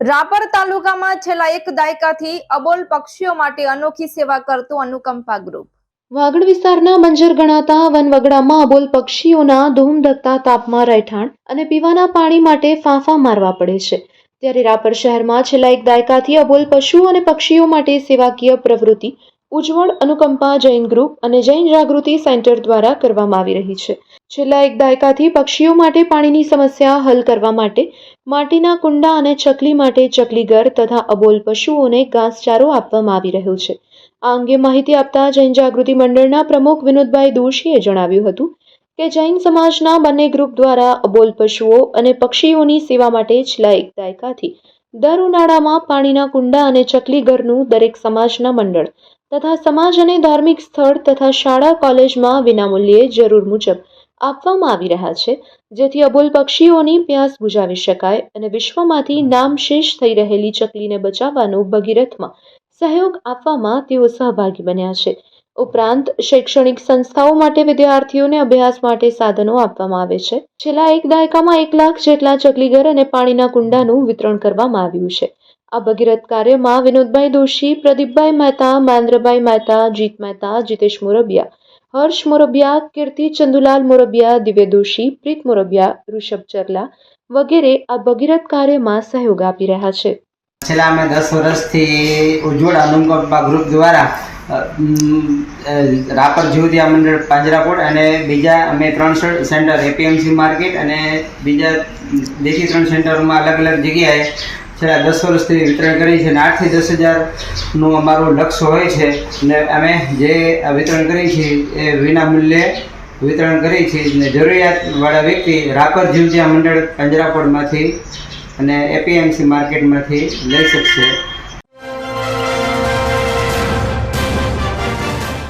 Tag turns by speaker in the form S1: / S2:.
S1: રાપર તાલુકામાં છેલ્લા એક દાયકાથી અબોલ પક્ષીઓ માટે અનોખી સેવા કરતું અનુકંપા ગ્રુપ.
S2: વાગડ વિસ્તારના મંજર ગણાતા વનવગડામાં અબોલ પક્ષીઓના ધૂમધકતા તાપમાં રહેઠાણ અને પીવાના પાણી માટે ફાંફા મારવા પડે છે. ત્યારે રાપર શહેરમાં છેલ્લા એક દાયકાથી અબોલ પશુઓ અને પક્ષીઓ માટે સેવાકીય પ્રવૃત્તિ ઉજ્જવળ અનુકંપા જૈન ગ્રુપ અને જૈન જાગૃતિ સેન્ટર દ્વારા કરવામાં આવી રહી છે. છેલ્લા એક દાયકાથી પક્ષીઓ માટે પાણીની સમસ્યા હલ કરવા માટે માટીના કુંડા અને ચકલી માટે ચકલીઘર તથા અબોલ પશુઓને ઘાસચારો આપવામાં આવી રહ્યો છે. આ અંગે માહિતી આપતા જૈન જાગૃતિ મંડળના પ્રમુખ વિનોદભાઈ દોશીએ જણાવ્યું હતું કે જૈન સમાજના બંને ગ્રુપ દ્વારા અબોલ પશુઓ અને પક્ષીઓની સેવા માટે છેલ્લા એક દાયકાથી દર ઉનાળામાં પાણીના કુંડા અને ચકલીઘરનું દરેક સમાજના મંડળ તથા સમાજ અને ધાર્મિક સ્થળ તથા શાળા, કોલેજમાં વિનામૂલ્યે જરૂર મુજબ આપવામાં આવી રહ્યા છે, જેથી અબોલ પક્ષીઓની પ્યાસ બુજાવી શકાય અને વિશ્વમાંથી નામશેષ થઈ રહેલી ચકલીને બચાવવાનો ભગીરથમાં સહયોગ આપવામાં તેઓ સહભાગી બન્યા છે. ઉપરાંત શૈક્ષણિક સંસ્થાઓ માટે વિદ્યાર્થીઓને અભ્યાસ માટે સાધનો આપવામાં આવે છે. છેલ્લા એક દાયકામાં એક લાખ જેટલા ચકલીઘર અને પાણીના કુંડાનું વિતરણ કરવામાં આવ્યું છે. આ ભગીરથ કાર્યમાં વિનોદભાઈ દોશી, પ્રદીપભાઈ મહેતા મહેન્દ્રભાઈ મહેતા, જીત મહેતા, જીતેશ મોરબિયા, હર્ષ મોરબિયા, કીર્તિ ચંદુલાલ મોરબિયા, દિવ્ય દોશી, પ્રીત મોરબિયા, ઋષભ ચરલા વગેરે આ ભગીરથ કાર્યમાં સહયોગ આપી રહ્યા છે.
S3: છેલ્લા અમે દસ વર્ષથી ઉજ્જવળ અનુકંપા ગ્રુપ દ્વારા રાપર જીવદિયા મંડળ પાંજરાપોળ અને બીજા અમે ત્રણ સેન્ટર એપીએમસી માર્કેટ અને બીજા દેશી ત્રણ સેન્ટરોમાં અલગ અલગ જગ્યાએ છેલ્લા દસ વર્ષથી વિતરણ કરી છે અને આઠથી દસ હજારનું અમારું લક્ષ્ય હોય છે. અને અમે જે વિતરણ કરી છીએ એ વિના મૂલ્યે વિતરણ કરી છે. અને જરૂરિયાતવાળા વ્યક્તિ રાપર જીવજ્યા મંડળ પંજરાપોળમાંથી અને એપીએમસી માર્કેટમાંથી લઈ શકશે.